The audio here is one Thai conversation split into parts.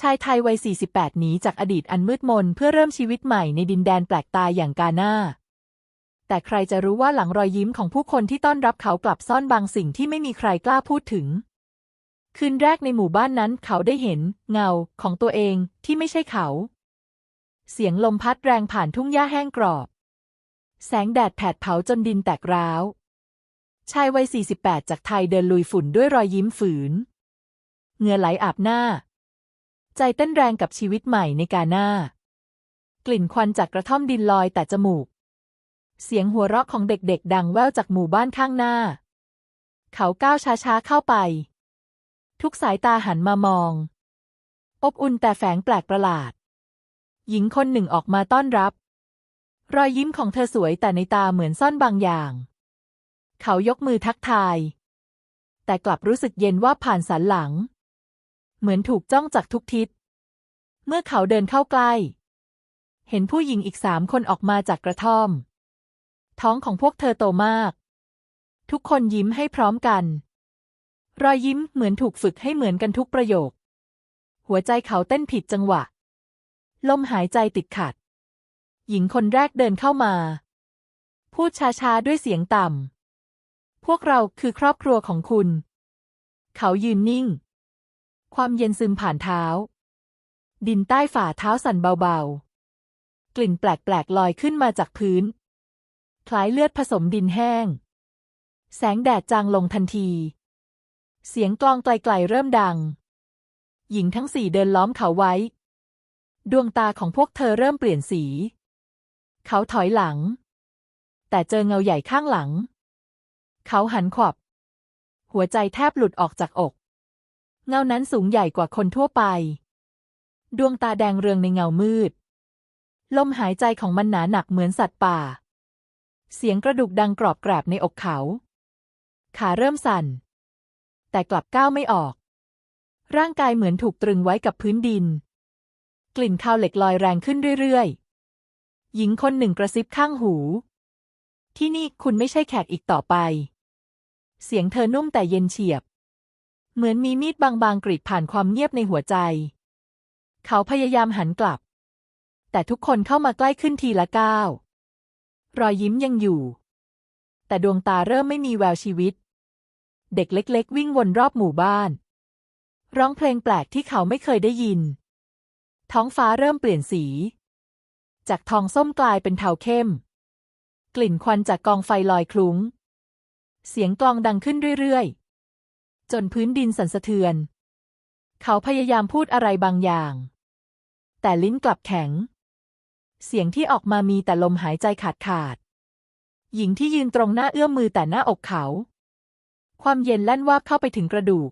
ชายไทยวัย 48 หนีจากอดีตอันมืดมนเพื่อเริ่มชีวิตใหม่ในดินแดนแปลกตายอย่างกาหน้า แต่ใครจะรู้ว่าหลังรอยยิ้มของผู้คนที่ต้อนรับเขากลับซ่อนบางสิ่งที่ไม่มีใครกล้าพูดถึง คืนแรกในหมู่บ้านนั้นเขาได้เห็น เงาของตัวเองที่ไม่ใช่เขา เสียงลมพัดแรงผ่านทุ่งหญ้าแห้งกรอบ แสงแดดแผดเผาจนดินแตกร้าว ชายวัย 48 จากไทยเดินลุยฝุ่นด้วยรอยยิ้มฝืน เหงื่อไหลอาบหน้า ใจเต้นแรงกับชีวิตใหม่ในกาหน้า กลิ่นควันจากกระท่อมดินลอยแต่จมูก เสียงหัวเราะของเด็กๆ ดังแว่วจากหมู่บ้านข้างหน้า เขาก้าวช้าๆเข้าไป ทุกสายตาหันมามอง อบอุ่นแต่แฝงแปลกประหลาด หญิงคนหนึ่งออกมาต้อนรับ รอยยิ้มของเธอสวยแต่ในตาเหมือนซ่อนบางอย่าง เขายกมือทักทาย แต่กลับรู้สึกเย็นว่าผ่านสันหลัง เหมือนถูกจ้องจากทุกทิศ เมื่อเขาเดินเข้าใกล้ เห็นผู้หญิงอีกสามคนออกมาจากกระท่อม ท้องของพวกเธอโตมาก ทุกคนยิ้มให้พร้อมกัน รอยยิ้มเหมือนถูกฝึกให้เหมือนกันทุกประโยค หัวใจเขาเต้นผิดจังหวะ ลมหายใจติดขัด หญิงคนแรกเดินเข้ามา พูดช้าๆด้วยเสียงต่ำพวกเราคือครอบครัวของคุณ เขายืนนิ่ง ความเย็นซึมผ่านเท้า ดินใต้ฝ่าเท้าสั่นเบาๆ กลิ่นแปลกๆลอยขึ้นมาจากพื้น คล้ายเลือดผสมดินแห้ง แสงแดดจางลงทันที เสียงกลองไกลๆเริ่มดัง หญิงทั้งสี่เดินล้อมเขาไว้ ดวงตาของพวกเธอเริ่มเปลี่ยนสี เขาถอยหลัง แต่เจอเงาใหญ่ข้างหลัง เขาหันขวับ หัวใจแทบหลุดออกจากอก เงานั้นสูงใหญ่กว่าคนทั่วไป ดวงตาแดงเรืองในเงามืด ลมหายใจของมันหนาหนักเหมือนสัตว์ป่า เสียงกระดูกดังกรอบแกรบในอกเขา ขาเริ่มสั่น แต่กลับก้าวไม่ออก ร่างกายเหมือนถูกตรึงไว้กับพื้นดิน กลิ่นคาวเหล็กลอยแรงขึ้นเรื่อยๆ หญิงคนหนึ่งกระซิบข้างหู ที่นี่คุณไม่ใช่แขกอีกต่อไป เสียงเธอนุ่มแต่เย็นเฉียบ เหมือนมีมีดบางๆกรีดผ่านความเงียบในหัวใจ เขาพยายามหันกลับ แต่ทุกคนเข้ามาใกล้ขึ้นทีละก้าว รอยยิ้มยังอยู่ แต่ดวงตาเริ่มไม่มีแววชีวิต เด็กเล็ก ๆ วิ่งวนรอบหมู่บ้าน ร้องเพลงแปลกที่เขาไม่เคยได้ยิน ท้องฟ้าเริ่มเปลี่ยนสี จากทองส้มกลายเป็นเทาเข้ม กลิ่นควันจากกองไฟลอยคลุ้ง เสียงกลองดังขึ้นเรื่อยๆ จนพื้นดินสั่นสะเทือน เขาพยายามพูดอะไรบางอย่าง แต่ลิ้นกลับแข็ง เสียงที่ออกมามีแต่ลมหายใจขาดขาด หญิงที่ยืนตรงหน้าเอื้อมมือแต่หน้าอกเขา ความเย็นแล่นวาบเข้าไปถึงกระดูก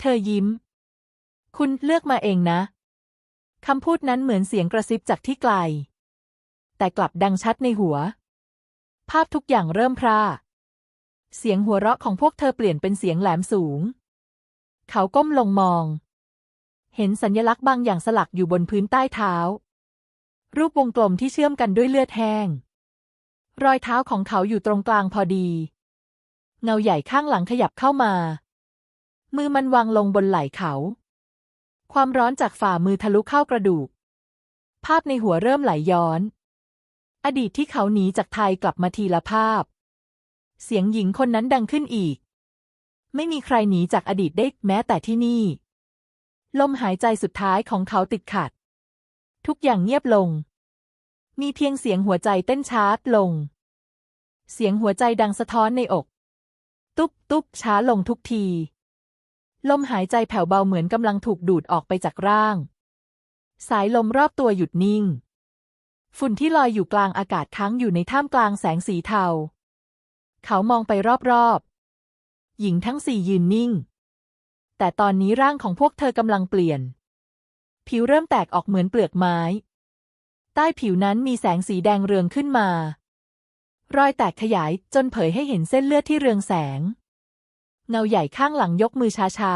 เธอยิ้ม คุณเลือกมาเองนะคำพูดนั้นเหมือนเสียงกระซิบจากที่ไกล แต่กลับดังชัดในหัว ภาพทุกอย่างเริ่มพร่า เสียงหัวเราะของพวกเธอเปลี่ยนเป็นเสียงแหลมสูง เขาก้มลงมอง เห็นสัญลักษณ์บางอย่างสลักอยู่บนพื้นใต้เท้า รูปวงกลมที่เชื่อมกันด้วยเลือดแห้ง รอยเท้าของเขาอยู่ตรงกลางพอดี เงาใหญ่ข้างหลังขยับเข้ามา มือมันวางลงบนไหล่เขา ความร้อนจากฝ่ามือทะลุเข้ากระดูก ภาพในหัวเริ่มไหลย้อน อดีตที่เขาหนีจากไทยกลับมาทีละภาพ เสียงหญิงคนนั้นดังขึ้นอีก ไม่มีใครหนีจากอดีตได้แม้แต่ที่นี่ ลมหายใจสุดท้ายของเขาติดขัด ทุกอย่างเงียบลง มีเพียงเสียงหัวใจเต้นช้าลง เสียงหัวใจดังสะท้อนในอก ตุ๊บตุ๊บช้าลงทุกที ลมหายใจแผ่วเบาเหมือนกำลังถูกดูดออกไปจากร่าง สายลมรอบตัวหยุดนิ่งฝุ่นที่ลอยอยู่กลางอากาศค้างอยู่ในท่ามกลางแสงสีเทา เขามองไปรอบๆ หญิงทั้งสี่ยืนนิ่ง แต่ตอนนี้ร่างของพวกเธอกำลังเปลี่ยน ผิวเริ่มแตกออกเหมือนเปลือกไม้ ใต้ผิวนั้นมีแสงสีแดงเรืองขึ้นมา รอยแตกขยายจนเผยให้เห็นเส้นเลือดที่เรืองแสง เงาใหญ่ข้างหลังยกมือช้า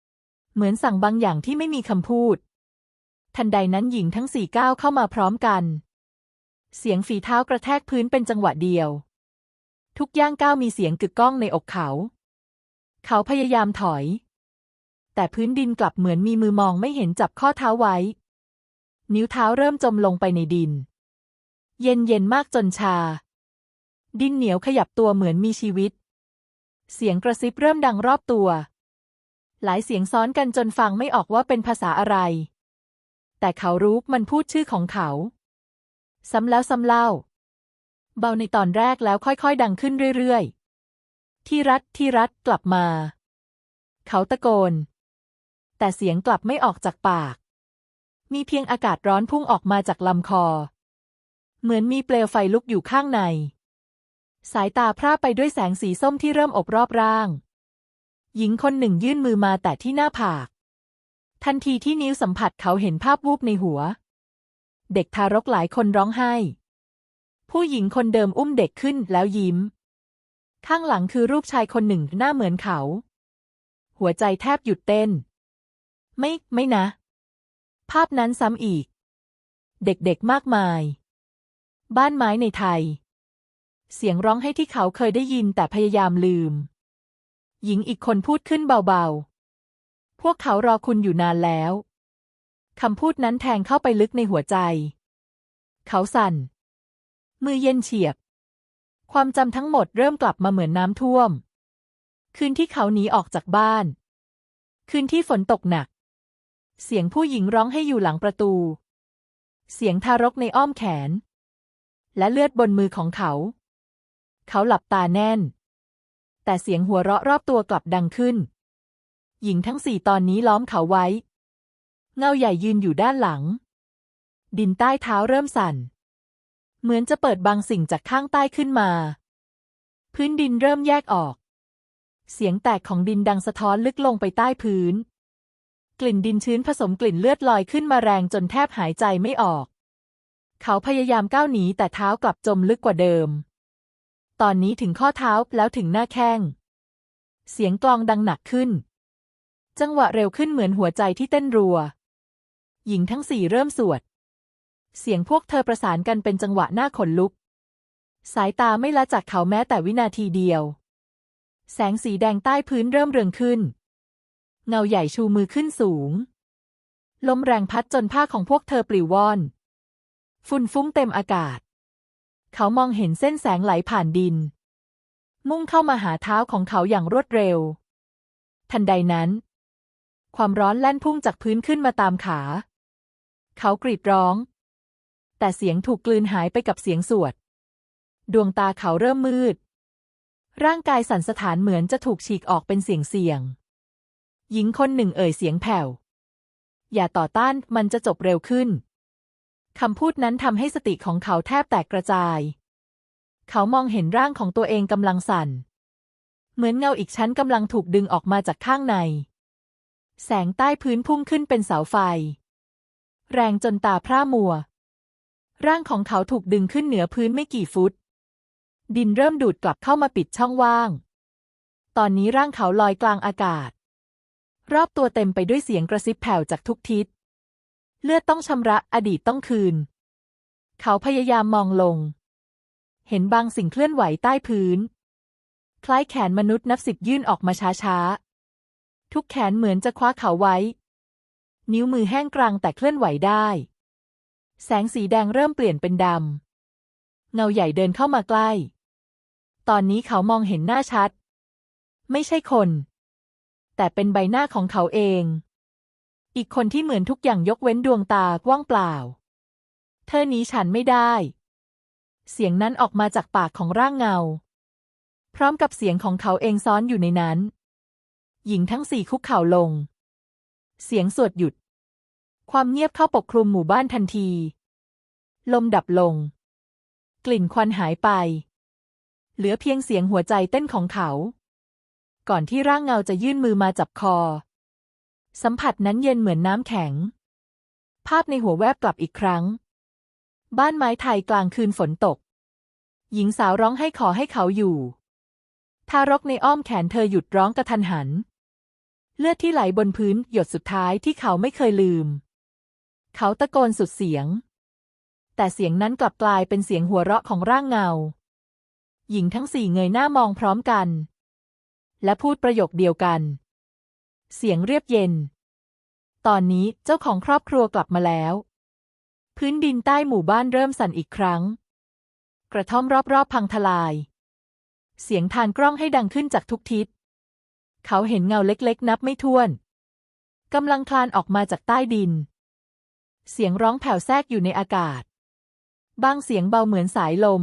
ๆ เหมือนสั่งบางอย่างที่ไม่มีคำพูด ทันใดนั้นหญิงทั้งสี่ก้าวเข้ามาพร้อมกัน เสียงฝีเท้ากระแทกพื้นเป็นจังหวะเดียว ทุกย่างก้าวมีเสียงกึกก้องในอกเขา เขาพยายามถอย แต่พื้นดินกลับเหมือนมีมือมองไม่เห็นจับข้อเท้าไว้ นิ้วเท้าเริ่มจมลงไปในดิน เย็นเย็นมากจนชา ดินเหนียวขยับตัวเหมือนมีชีวิต เสียงกระซิบเริ่มดังรอบตัว หลายเสียงซ้อนกันจนฟังไม่ออกว่าเป็นภาษาอะไร แต่เขารู้มันพูดชื่อของเขา ซ้ำแล้วซ้ำเล่า เบาในตอนแรกแล้วค่อยๆ ดังขึ้นเรื่อยๆ ที่รัฐที่รัฐกลับมา เขาตะโกน แต่เสียงกลับไม่ออกจากปาก มีเพียงอากาศร้อนพุ่งออกมาจากลำคอ เหมือนมีเปลวไฟลุกอยู่ข้างใน สายตาพร่าไปด้วยแสงสีส้มที่เริ่มอบรอบร่าง หญิงคนหนึ่งยื่นมือมาแต่ที่หน้าผาก ทันทีที่นิ้วสัมผัสเขาเห็นภาพวูบในหัว เด็กทารกหลายคนร้องไห้ ผู้หญิงคนเดิมอุ้มเด็กขึ้นแล้วยิ้ม ข้างหลังคือรูปชายคนหนึ่งหน้าเหมือนเขา หัวใจแทบหยุดเต้น ไม่ ไม่นะ ภาพนั้นซ้ำอีก เด็กๆมากมาย บ้านไม้ในไทย เสียงร้องให้ที่เขาเคยได้ยินแต่พยายามลืม หญิงอีกคนพูดขึ้นเบาๆ พวกเขารอคุณอยู่นานแล้วคำพูดนั้นแทงเข้าไปลึกในหัวใจ เขาสั่น มือเย็นเฉียบ ความจำทั้งหมดเริ่มกลับมาเหมือนน้ำท่วม คืนที่เขาหนีออกจากบ้าน คืนที่ฝนตกหนัก เสียงผู้หญิงร้องให้อยู่หลังประตู เสียงทารกในอ้อมแขน และเลือดบนมือของเขา เขาหลับตาแน่น แต่เสียงหัวเราะรอบตัวกลับดังขึ้น หญิงทั้งสี่ตอนนี้ล้อมเขาไว้ เงาใหญ่ยืนอยู่ด้านหลัง ดินใต้เท้าเริ่มสั่น เหมือนจะเปิดบางสิ่งจากข้างใต้ขึ้นมา พื้นดินเริ่มแยกออก เสียงแตกของดินดังสะท้อนลึกลงไปใต้พื้น กลิ่นดินชื้นผสมกลิ่นเลือดลอยขึ้นมาแรงจนแทบหายใจไม่ออก เขาพยายามก้าวหนีแต่เท้ากลับจมลึกกว่าเดิม ตอนนี้ถึงข้อเท้าแล้วถึงหน้าแข้ง เสียงกลองดังหนักขึ้น จังหวะเร็วขึ้นเหมือนหัวใจที่เต้นรัว หญิงทั้งสี่เริ่มสวด เสียงพวกเธอประสานกันเป็นจังหวะหน้าขนลุก สายตาไม่ละจากเขาแม้แต่วินาทีเดียว แสงสีแดงใต้พื้นเริ่มเรืองขึ้น เงาใหญ่ชูมือขึ้นสูง ลมแรงพัดจนผ้าของพวกเธอปลิวว่อน ฝุ่นฟุ้งเต็มอากาศ เขามองเห็นเส้นแสงไหลผ่านดิน มุ่งเข้ามาหาเท้าของเขาอย่างรวดเร็ว ทันใดนั้น ความร้อนแล่นพุ่งจากพื้นขึ้นมาตามขา เขากรีดร้อง แต่เสียงถูกกลืนหายไปกับเสียงสวด ดวงตาเขาเริ่มมืด ร่างกายสั่นสะท้านเหมือนจะถูกฉีกออกเป็นเสียงเสียง หญิงคนหนึ่งเอ่ยเสียงแผ่ว อย่าต่อต้านมันจะจบเร็วขึ้น คำพูดนั้นทำให้สติของเขาแทบแตกกระจาย เขามองเห็นร่างของตัวเองกำลังสั่น เหมือนเงาอีกชั้นกำลังถูกดึงออกมาจากข้างใน แสงใต้พื้นพุ่งขึ้นเป็นเสาไฟ แรงจนตาพร่ามัว ร่างของเขาถูกดึงขึ้นเหนือพื้นไม่กี่ฟุต ดินเริ่มดูดกลับเข้ามาปิดช่องว่าง ตอนนี้ร่างเขาลอยกลางอากาศ รอบตัวเต็มไปด้วยเสียงกระซิบแผ่วจากทุกทิศ เลือดต้องชำระอดีตต้องคืน เขาพยายามมองลง เห็นบางสิ่งเคลื่อนไหวใต้พื้น คล้ายแขนมนุษย์นับสิบยื่นออกมาช้าๆ ทุกแขนเหมือนจะคว้าเขาไว้ นิ้วมือแห้งกรังแต่เคลื่อนไหวได้ แสงสีแดงเริ่มเปลี่ยนเป็นดำ เงาใหญ่เดินเข้ามาใกล้ ตอนนี้เขามองเห็นหน้าชัด ไม่ใช่คน แต่เป็นใบหน้าของเขาเอง อีกคนที่เหมือนทุกอย่างยกเว้นดวงตาว่างเปล่า เธอหนีฉันไม่ได้ เสียงนั้นออกมาจากปากของร่างเงา พร้อมกับเสียงของเขาเองซ้อนอยู่ในนั้น หญิงทั้งสี่คุกเข่าลง เสียงสวดหยุด ความเงียบเข้าปกคลุมหมู่บ้านทันที ลมดับลง กลิ่นควันหายไป เหลือเพียงเสียงหัวใจเต้นของเขา ก่อนที่ร่างเงาจะยื่นมือมาจับคอ สัมผัสนั้นเย็นเหมือนน้ำแข็ง ภาพในหัวแวบกลับอีกครั้ง บ้านไม้ไทยกลางคืนฝนตก หญิงสาวร้องให้ขอให้เขาอยู่ ทารกในอ้อมแขนเธอหยุดร้องกระทันหัน เลือดที่ไหลบนพื้นหยดสุดท้ายที่เขาไม่เคยลืม เขาตะโกนสุดเสียง แต่เสียงนั้นกลับกลายเป็นเสียงหัวเราะของร่างเงา หญิงทั้งสี่เงยหน้ามองพร้อมกัน และพูดประโยคเดียวกัน เสียงเรียบเย็น ตอนนี้เจ้าของครอบครัวกลับมาแล้ว พื้นดินใต้หมู่บ้านเริ่มสั่นอีกครั้ง กระท่อมรอบๆพังทลาย เสียงทานกล้องให้ดังขึ้นจากทุกทิศ เขาเห็นเงาเล็กๆ นับไม่ถ้วนกำลังคลานออกมาจากใต้ดิน เสียงร้องแผ่วแทรกอยู่ในอากาศ บางเสียงเบาเหมือนสายลม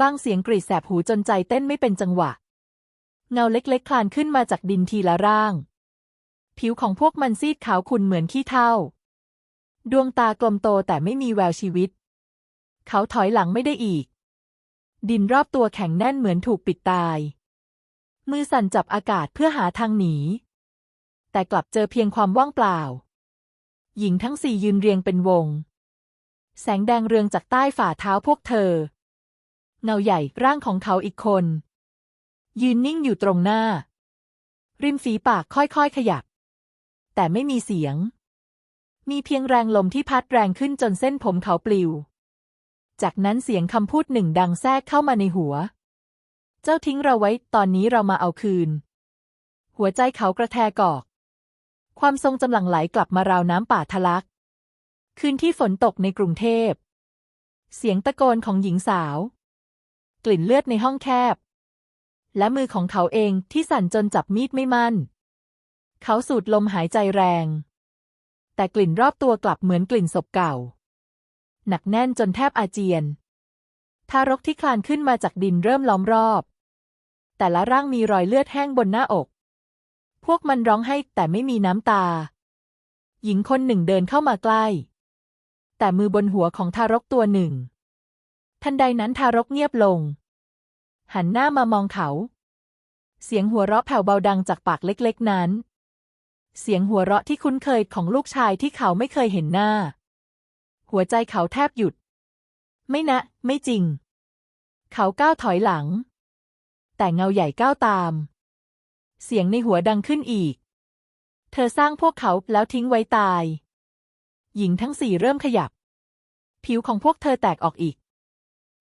บางเสียงกรีดแสบหูจนใจเต้นไม่เป็นจังหวะ เงาเล็กๆ คลานขึ้นมาจากดินทีละร่าง ผิวของพวกมันซีดขาวขุ่นเหมือนขี้เถ้า ดวงตากลมโตแต่ไม่มีแววชีวิต เขาถอยหลังไม่ได้อีก ดินรอบตัวแข็งแน่นเหมือนถูกปิดตาย มือสั่นจับอากาศเพื่อหาทางหนี แต่กลับเจอเพียงความว่างเปล่า หญิงทั้งสี่ยืนเรียงเป็นวง แสงแดงเรืองจากใต้ฝ่าเท้าพวกเธอ เงาใหญ่ร่างของเขาอีกคน ยืนนิ่งอยู่ตรงหน้า ริมฝีปากค่อยๆขยับ แต่ไม่มีเสียง มีเพียงแรงลมที่พัดแรงขึ้นจนเส้นผมเขาปลิว จากนั้นเสียงคำพูดหนึ่งดังแทรกเข้ามาในหัว เจ้าทิ้งเราไว้ตอนนี้เรามาเอาคืน หัวใจเขากระแทกอก ความทรงจำหลั่งไหลกลับมาราวน้ำป่าทะลัก คืนที่ฝนตกในกรุงเทพ เสียงตะโกนของหญิงสาว กลิ่นเลือดในห้องแคบ และมือของเขาเองที่สั่นจนจับมีดไม่มั่น เขาสูดลมหายใจแรง แต่กลิ่นรอบตัวกลับเหมือนกลิ่นศพเก่า หนักแน่นจนแทบอาเจียน ทารกที่คลานขึ้นมาจากดินเริ่มล้อมรอบ แต่ละร่างมีรอยเลือดแห้งบนหน้าอก พวกมันร้องให้แต่ไม่มีน้ำตา หญิงคนหนึ่งเดินเข้ามาใกล้ แต่มือบนหัวของทารกตัวหนึ่ง ทันใดนั้นทารกเงียบลง หันหน้ามามองเขา เสียงหัวเราะแผ่วเบาดังจากปากเล็กๆนั้น เสียงหัวเราะที่คุ้นเคยของลูกชายที่เขาไม่เคยเห็นหน้า หัวใจเขาแทบหยุด ไม่นะ ไม่จริง เขาก้าวถอยหลัง แต่เงาใหญ่ก้าวตาม เสียงในหัวดังขึ้นอีก เธอสร้างพวกเขาแล้วทิ้งไว้ตาย หญิงทั้งสี่เริ่มขยับ ผิวของพวกเธอแตกออกอีก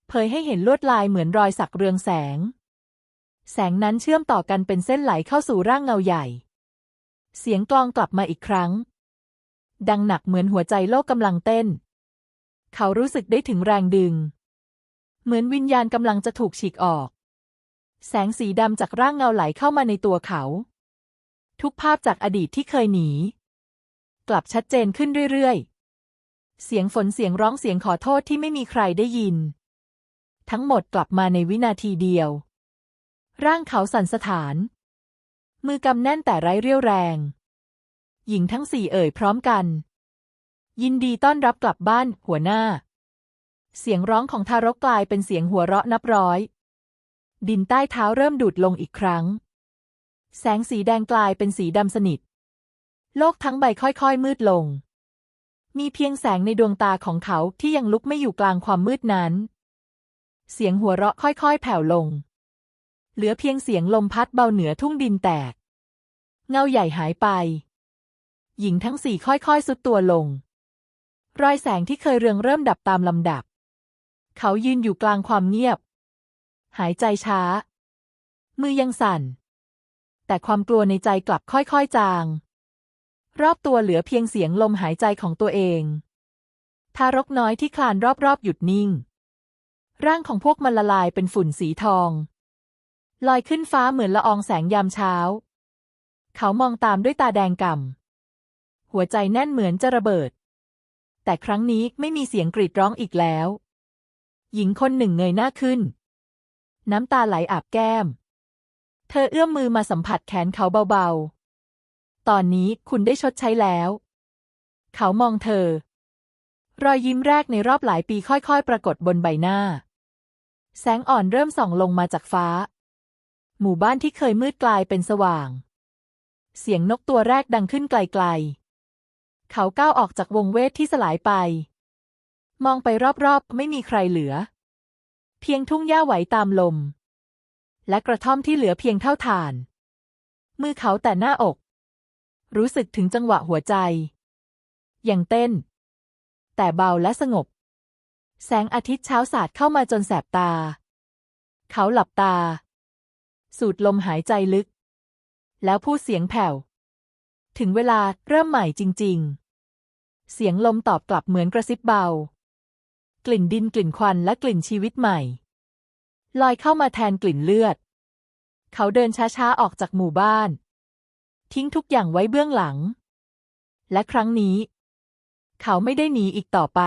เผยให้เห็นลวดลายเหมือนรอยสักเรืองแสง แสงนั้นเชื่อมต่อกันเป็นเส้นไหลเข้าสู่ร่างเงาใหญ่ เสียงกลองกลับมาอีกครั้ง ดังหนักเหมือนหัวใจโลกกำลังเต้น เขารู้สึกได้ถึงแรงดึง เหมือนวิญญาณกำลังจะถูกฉีกออก แสงสีดำจากร่างเงาไหลเข้ามาในตัวเขา ทุกภาพจากอดีตที่เคยหนี กลับชัดเจนขึ้นเรื่อยๆ เสียงฝนเสียงร้องเสียงขอโทษที่ไม่มีใครได้ยิน ทั้งหมดกลับมาในวินาทีเดียว ร่างเขาสั่นสะท้าน มือกำแน่นแต่ไร้เรี่ยวแรง หญิงทั้งสี่เอ่ยพร้อมกัน ยินดีต้อนรับกลับบ้านหัวหน้าเสียงร้องของทารกกลายเป็นเสียงหัวเราะนับร้อย ดินใต้เท้าเริ่มดูดลงอีกครั้ง แสงสีแดงกลายเป็นสีดำสนิท โลกทั้งใบค่อยๆมืดลง มีเพียงแสงในดวงตาของเขาที่ยังลุกไม่อยู่กลางความมืดนั้น เสียงหัวเราะค่อยๆแผ่วลง เหลือเพียงเสียงลมพัดเบาเหนือทุ่งดินแตก เงาใหญ่หายไป หญิงทั้งสี่ค่อยๆสุดตัวลง รอยแสงที่เคยเรืองเริ่มดับตามลำดับ เขายืนอยู่กลางความเงียบ หายใจช้า มือยังสั่น แต่ความกลัวในใจกลับค่อยๆจาง รอบตัวเหลือเพียงเสียงลมหายใจของตัวเอง ทารกน้อยที่คลานรอบๆหยุดนิ่ง ร่างของพวกมันละลายเป็นฝุ่นสีทอง ลอยขึ้นฟ้าเหมือนละอองแสงยามเช้า เขามองตามด้วยตาแดงก่ำ หัวใจแน่นเหมือนจะระเบิด แต่ครั้งนี้ไม่มีเสียงกรีดร้องอีกแล้วหญิงคนหนึ่งเงยหน้าขึ้น น้ำตาไหลอาบแก้ม เธอเอื้อมมือมาสัมผัสแขนเขาเบาๆ ตอนนี้คุณได้ชดใช้แล้ว เขามองเธอ รอยยิ้มแรกในรอบหลายปีค่อยๆ ปรากฏบนใบหน้า แสงอ่อนเริ่มส่องลงมาจากฟ้า หมู่บ้านที่เคยมืดกลายเป็นสว่าง เสียงนกตัวแรกดังขึ้นไกลๆ เขาก้าวออกจากวงเวทที่สลายไป มองไปรอบๆ ไม่มีใครเหลือ เพียงทุ่งหญ้าไหวตามลม และกระท่อมที่เหลือเพียงเท่าฐาน มือเขาแต่หน้าอก รู้สึกถึงจังหวะหัวใจยังเต้น แต่เบาและสงบ แสงอาทิตย์เช้าสาดเข้ามาจนแสบตา เขาหลับตา สูดลมหายใจลึก แล้วพูดเสียงแผ่ว ถึงเวลาเริ่มใหม่จริง ๆ เสียงลมตอบกลับเหมือนกระซิบเบา กลิ่นดินกลิ่นควันและกลิ่นชีวิตใหม่ ลอยเข้ามาแทนกลิ่นเลือด เขาเดินช้าๆออกจากหมู่บ้าน ทิ้งทุกอย่างไว้เบื้องหลัง และครั้งนี้ เขาไม่ได้หนีอีกต่อไป